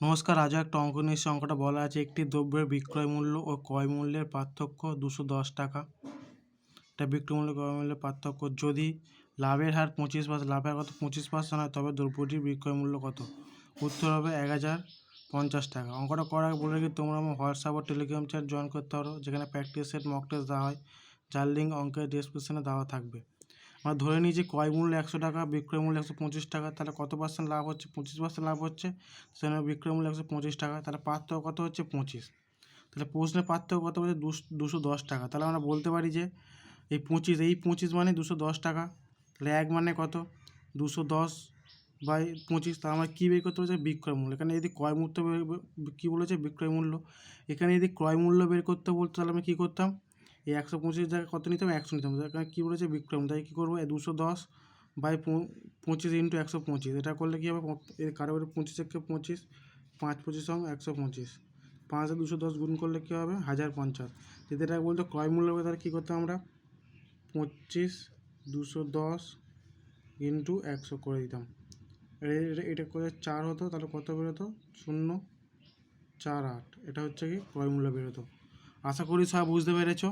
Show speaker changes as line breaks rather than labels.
নমস্কার, আজও একটা অঙ্ক নিয়ে অঙ্কটা বলা আছে। একটি দ্রব্যের বিক্রয় মূল্য ও ক্রয় মূল্যের পার্থক্য দুশো দশ টাকা। এটা বিক্রয় মূল্য, ক্রয় মূল্যের পার্থক্য। যদি লাভের হার পঁচিশ পার্সেন্ট, লাভের কত? পঁচিশ পার্সেন্ট হয়, তবে দ্রব্যটির বিক্রয় মূল্য কত? উত্তর হবে এক হাজার পঞ্চাশ টাকা। অঙ্কটা করার বলে রাখি, তোমরা আমার হোয়াটসঅ্যাপ ও টেলিগ্রাম চ্যাট জয়েন করতে পারো, যেখানে প্র্যাকটিস সেট, মক টেস্ট দেওয়া হয়। যার লিঙ্ক অঙ্কের ডিসক্রিপশনে দেওয়া থাকবে। আমরা ধরে নিই যে ক্রয় মূল্য একশো টাকা, বিক্রয় মূল্য একশো পঁচিশ টাকা, তাহলে কত পার্সেন্ট লাভ হচ্ছে? পঁচিশ পার্সেন্ট লাভ হচ্ছে। সেখানে বিক্রয় মূল্য একশো পঁচিশ টাকা, তাহলে পার্থক্য কত হচ্ছে? পঁচিশ। তাহলে প্রশ্নের পার্থক্য কত হচ্ছে? দুশো, দশ টাকা। তাহলে আমরা বলতে পারি যে এই পঁচিশ এই পঁচিশ মানে দুশো দশ টাকা। তাহলে এক মানে কত? দুশো দশ বাই পঁচিশ। তাহলে আমরা কী বের করতে বলছে? বিক্রয় মূল্য। এখানে যদি ক্রয় মূল্য কী বলেছে? বিক্রয় মূল্য। এখানে যদি ক্রয় মূল্য বের করতে বলতো, তাহলে আমি কী করতাম? এই একশো পঁচিশ জায়গায় কত নিতাম একশো নিতাম এখানে কী বলেছে বিক্রম? তাই কী করব? দুশো দশ বাই পঁচিশ ইন্টু একশো পঁচিশ। এটা করলে কী হবে? এর কারও পঁচিশ একে পঁচিশ, পাঁচ পঁচিশ সঙ্গে একশো পঁচিশ। পাঁচ দুশো দশ গুণ করলে কী হবে? হাজার পঞ্চাশ। যদি এটা বলতো ক্রয় মূল্য হবে, তাহলে কী করতাম আমরা? পঁচিশ দুশো দশ ইন্টু একশো করে দিতাম। এটা করে চার হতো, তাহলে কত বেরোতো? শূন্য, চার আট। এটা হচ্ছে কি? ক্রয় মূল্য বেরোতো। আশা করি সব বুঝতে পেরেছ।